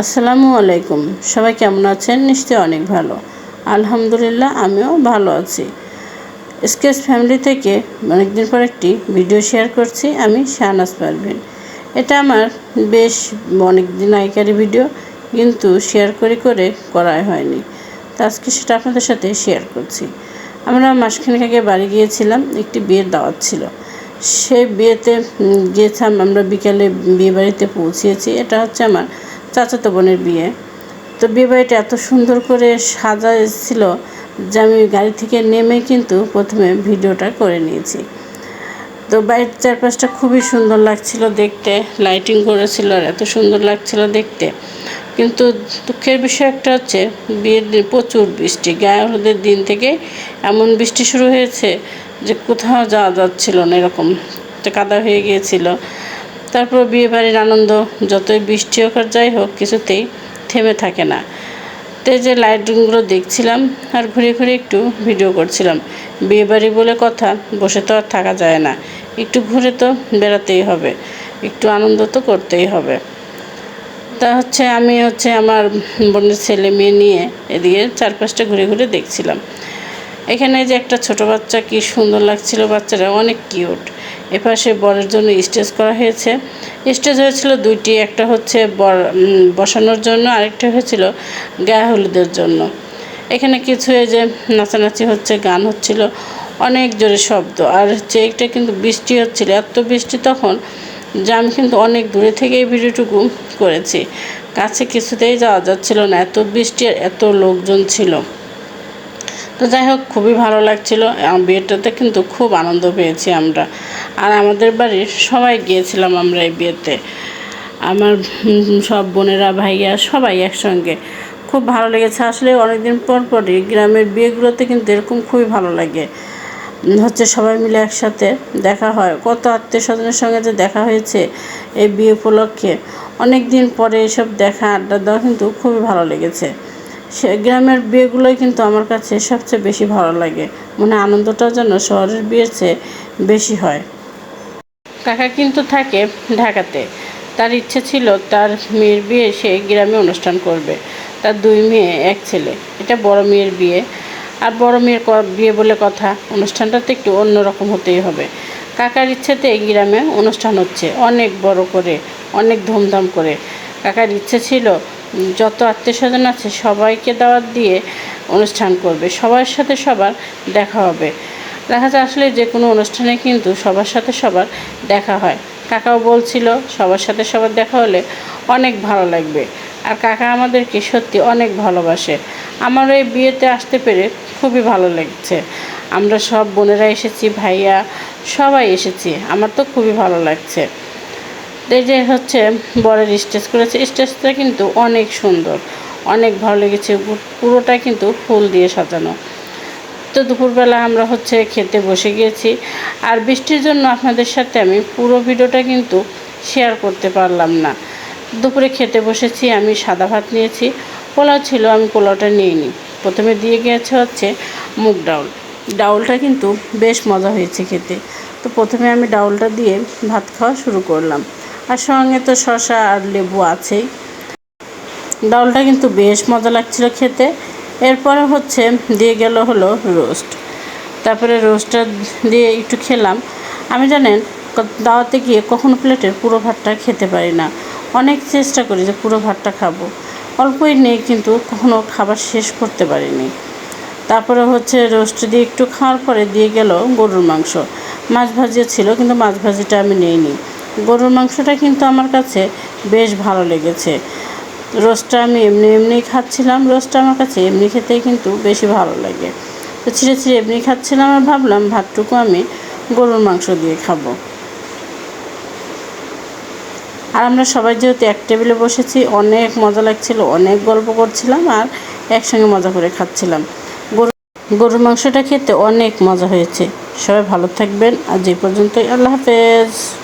আসসালামু আলাইকুম। সবাই কেমন আছেন? নিশ্চয়ই অনেক ভালো। আলহামদুলিল্লাহ, আমিও ভালো আছি। স্কেচ ফ্যামিলি থেকে অনেকদিন পর একটি ভিডিও শেয়ার করছি আমি শাহনাজ পারভিন। এটা আমার বেশ অনেক দিন আগেকারই ভিডিও, কিন্তু শেয়ার করে করে করাই হয়নি। তা আজকে সেটা আপনাদের সাথে শেয়ার করছি। আমরা মাসখানেক আগে বাড়ি গিয়েছিলাম, একটি বিয়ের দাওয়াত ছিল। সেই বিয়েতে গিয়েছিলাম, আমরা বিকালে বিয়ে বাড়িতে পৌঁছিয়েছি এটা হচ্ছে আমার চাচাতো বোনের বিয়ে। তো বিয়ে বাড়িটা এত সুন্দর করে সাজাইছিল যে আমি গাড়ি থেকে নেমে কিন্তু প্রথমে ভিডিওটা করে নিয়েছি। তো বাড়ির চারপাশটা খুবই সুন্দর লাগছিল দেখতে লাইটিং করেছিল আর এত সুন্দর লাগছিল দেখতে। কিন্তু দুঃখের বিষয় একটা হচ্ছে, বিয়ের দিন প্রচুর বৃষ্টি, গায়ে হলুদের দিন থেকে এমন বৃষ্টি শুরু হয়েছে যে কোথাও যাওয়া যাচ্ছিল না এরকম। কাদা হয়ে গিয়েছিল। তারপর বিয়ে বাড়ির আনন্দ, যতই বৃষ্টি হোক আর যাই হোক, কিছুতেই থেমে থাকে না। তো যে লাইটগুলো দেখছিলাম আর ঘুরে ঘুরে একটু ভিডিও করছিলাম। বিয়ে বাড়ি বলে কথা, বসে তো আর থাকা যায় না। একটু ঘুরে তো বেড়াতেই হবে, একটু আনন্দ তো করতেই হবে। তা হচ্ছে আমি হচ্ছে আমার বোনের ছেলে মেয়ে নিয়ে এদিকে চারপাশটা ঘুরে ঘুরে দেখছিলাম। এখানে যে একটা ছোট বাচ্চা, কি সুন্দর লাগছিল বাচ্চারা অনেক কিউট। এপাশে বরের জন্য স্টেজ করা হয়েছে। স্টেজ হয়েছিল দুইটি, একটা হচ্ছে বর বসানোর জন্য, আরেকটা হয়েছিল গায়ে হলুদের জন্য। এখানে কিছু এই যে নাচানাচি হচ্ছে, গান হচ্ছিল, অনেক জোরে শব্দ। আর হচ্ছে একটা কিন্তু বৃষ্টি হচ্ছিল, এত বৃষ্টি তখন যে আমি কিন্তু অনেক দূরে থেকে এই ভিডিওটুকু করেছি। কাছে কিছুতেই যাওয়া যাচ্ছিল না, এত বৃষ্টি আর এত লোকজন ছিল। তো যাই হোক, খুবই ভালো লাগছিল। বিয়েটাতে কিন্তু খুব আনন্দ পেয়েছি আমরা। আর আমাদের বাড়ির সবাই গিয়েছিলাম আমরা এই বিয়েতে। আমার সব বোনেরা, ভাইয়া সবাই একসঙ্গে। খুব ভালো লেগেছে। আসলে অনেকদিন পর পরই গ্রামের বিয়েগুলোতে কিন্তু এরকম খুবই ভালো লাগে। হচ্ছে সবাই মিলে একসাথে দেখা হয়। কত আত্মীয় স্বজনের সঙ্গে যে দেখা হয়েছে এই বিয়ে উপলক্ষে। অনেক দিন পরে এসব দেখা, আড্ডা দেওয়া কিন্তু খুবই ভালো লেগেছে। সে গ্রামের বিয়েগুলোই কিন্তু আমার কাছে সবচেয়ে বেশি ভালো লাগে। মনে আনন্দটা যেন শহরের বিয়ের চেয়ে বেশি হয়। কাকা কিন্তু থাকে ঢাকাতে। তার ইচ্ছে ছিল তার মেয়ের বিয়ে সে গ্রামে অনুষ্ঠান করবে। তার দুই মেয়ে, এক ছেলে। এটা বড় মেয়ের বিয়ে। আর বড় মেয়ের বিয়ে বলে কথা। অনুষ্ঠানটা তো একটু অন্যরকম হতেই হবে। কাকার ইচ্ছেতে এই গ্রামে অনুষ্ঠান হচ্ছে। অনেক বড় করে, অনেক ধুমধাম করে। কাকার ইচ্ছে ছিল যত আত্মীয় স্বজন আছে সবাইকে দাওয়াত দিয়ে অনুষ্ঠান করবে। সবার সাথে সবার দেখা হবে। দেখা যায় আসলে যে কোনো অনুষ্ঠানে কিন্তু সবার সাথে সবার দেখা হয়। কাকাও বলছিল, সবার সাথে সবার দেখা হলে অনেক ভালো লাগবে। আর কাকা আমাদেরকে সত্যি অনেক ভালোবাসে। আমার এই বিয়েতে আসতে পেরে খুবই ভালো লাগছে। আমরা সব বোনেরা এসেছি, ভাইয়া সবাই এসেছি। আমার তো খুবই ভালো লাগছে। এই যে হচ্ছে বরের স্টেজ করেছে, স্টেজটা কিন্তু অনেক সুন্দর, অনেক ভালো লেগেছে পুরোটা কিন্তু ফুল দিয়ে সাজানো। তো দুপুরবেলা আমরা হচ্ছে খেতে বসে গিয়েছি, আর বৃষ্টির জন্য আপনাদের সাথে আমি পুরো ভিডিওটা কিন্তু শেয়ার করতে পারলাম না। দুপুরে খেতে বসেছি, আমি সাদা ভাত নিয়েছি, পোলাও ছিল, আমি পোলাওটা নিইনি প্রথমে দিয়ে গিয়েছে হচ্ছে মুগ ডাউল। ডাউলটা কিন্তু বেশ মজা হয়েছে খেতে। তো প্রথমে আমি ডাউলটা দিয়ে ভাত খাওয়া শুরু করলাম। আর সঙ্গে তো শসা আর লেবু আছেই। ডালটা কিন্তু বেশ মজা লাগছিল খেতে। এরপরে হচ্ছে দিয়ে গেল হলো রোস্ট। তারপরে রোস্টটা দিয়ে একটু খেলাম। আমি জানেন দাওয়াতে গিয়ে কখনো প্লেটের পুরো ভাতটা খেতে পারি না। অনেক চেষ্টা করি যে পুরো ভাতটা খাব। অল্পই নেই কিন্তু কখনো খাবার শেষ করতে পারিনি। তারপরে হচ্ছে রোস্ট দিয়ে একটু খাওয়ার পরে দিয়ে গেল গরুর মাংস। মাছ ভাজিও ছিল কিন্তু মাছ ভাজিটা আমি নিইনি। গরুর মাংসটা কিন্তু আমার কাছে বেশ ভালো লেগেছে। রোস্টটা আমি এমনি এমনি খাচ্ছিলাম রোস্টটা আমার কাছে এমনি খেতেই কিন্তু বেশি ভালো লাগে। তো ছিঁড়ে ছিঁড়ে এমনি খাচ্ছিলাম আর ভাবলাম ভাতটুকু আমি গরুর মাংস দিয়ে খাব। আর আমরা সবাই যেহেতু এক টেবিলে বসেছি, অনেক মজা লাগছিল, অনেক গল্প করছিলাম আর একসঙ্গে মজা করে খাচ্ছিলাম। গরু, গরুর মাংসটা খেতে অনেক মজা হয়েছে। সবাই ভালো থাকবেন, আজ এই পর্যন্তই। আল্লাহ হাফেজ।